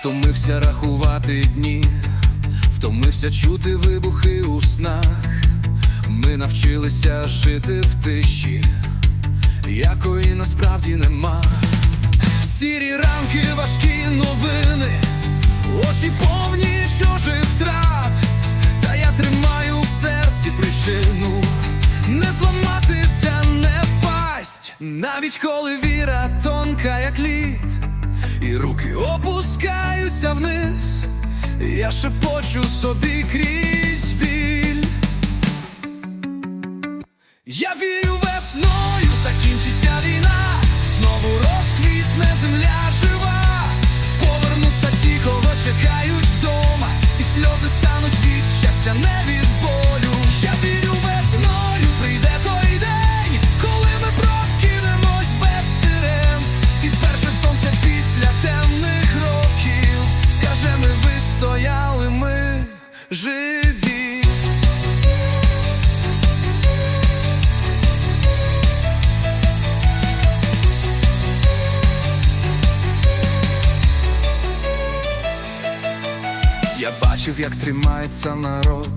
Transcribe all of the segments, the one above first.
втомився рахувати дні, втомився чути вибухи у снах. Ми навчилися жити в тиші, якої насправді нема. Сірі ранки, важкі новини, очі повні чужих втрат. Та я тримаю в серці причину не зламатися, не впасть, навіть коли віра тонка, як лід, руки опускаються вниз. Я шепочу собі крізь біль. Я вірю весною, закінчиться війна, знову розквітне земля жива, повернуться ті, кого чекають вдома, і сльози стануть від щастя, не від живі. Я бачив, як тримається народ,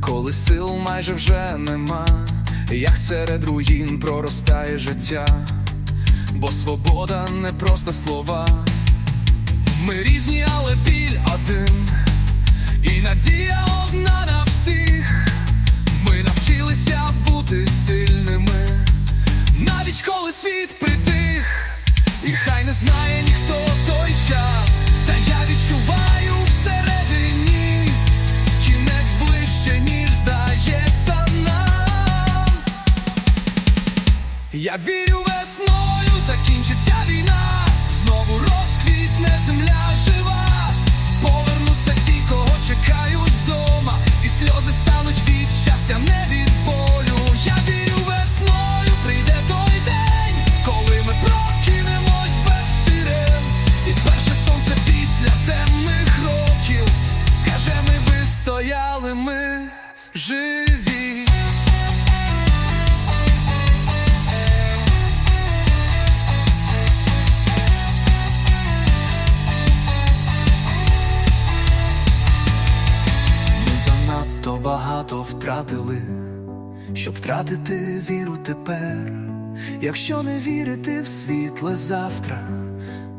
коли сил майже вже нема, як серед руїн проростає життя, бо свобода не просто слова. Ми різні, світ притих, і хай не знає ніхто той час, та я відчуваю всередині, кінець ближче, ніж здається нам. Я вірю весною, закінчиться війна, ми вистояли, ми живі. Ми занадто багато втратили, щоб втратити віру тепер. Якщо не вірити в світле завтра,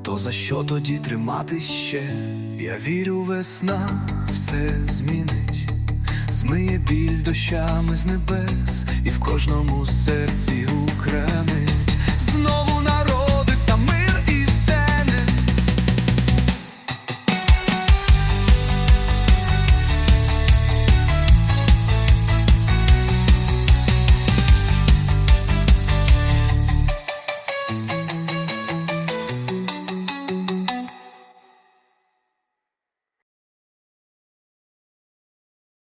то за що тоді триматись ще? Я вірю, весна все змінить, змиє біль дощами з небес, і в кожному серці укранить. Знову